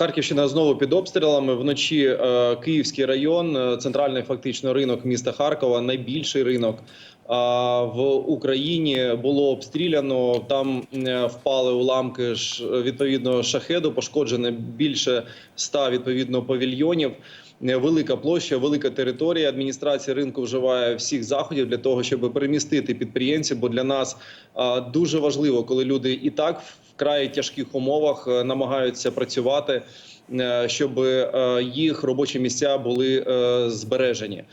Харківщина знову під обстрілами. Вночі е, Київський район, е, центральний фактично ринок міста Харкова, найбільший ринок в Україні було обстріляно. Там впали уламки ж відповідно шахеду. Пошкоджено більше ста відповідно павільйонів. Велика площа, велика територія. Адміністрація ринку вживає всіх заходів для того, щоб перемістити підприємців. Бо для нас дуже важливо, коли люди і так вкрай тяжких умовах е, намагаються працювати, е, щоб е, їх робочі місця були збережені.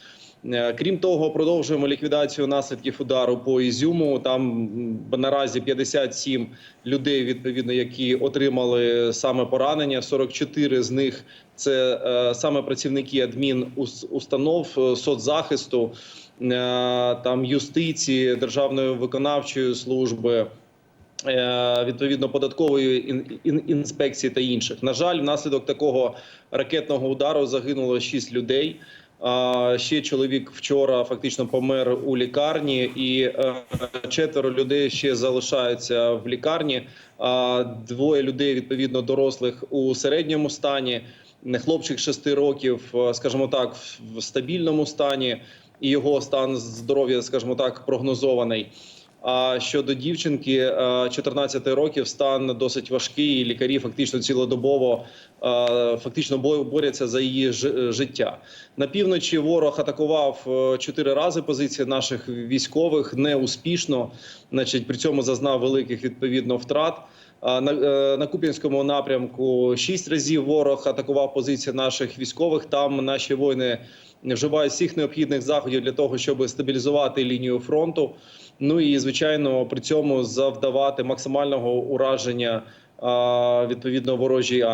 Е, Крім того, продовжуємо ліквідацію наслідків удару по Ізюму. Там наразі 57 людей, відповідно, які отримали саме поранення. 44 з них це е, саме працівники адмінустанов, е, соцзахисту, там юстиції, державної виконавчої служби. Відповідно податкової ін- ін- інспекції та інших на жаль, внаслідок такого ракетного удару загинуло 6 людей. Ще чоловік вчора фактично помер у лікарні, і е, четверо людей ще залишаються в лікарні. Двоє людей відповідно дорослих у середньому стані. Хлопчик 6 років, е, скажімо так, в стабільному стані, і його стан здоров'я, скажімо так, прогнозований. А щодо дівчинки е, 14 років, стан досить важкий. і Лікарі фактично цілодобово е, фактично бо- борються за її ж- життя. На півночі ворог атакував е, чотири рази позиції наших військових неуспішно. Значить, при цьому зазнав великих відповідно втрат. На, е, на Куп'янському напрямку шість разів ворог атакував позиції наших військових. Там наші воїни вживають всіх необхідних заходів для того, щоб стабілізувати лінію фронту. Ну і звичайно, при цьому завдавати максимального ураження відповідно ворожій армії.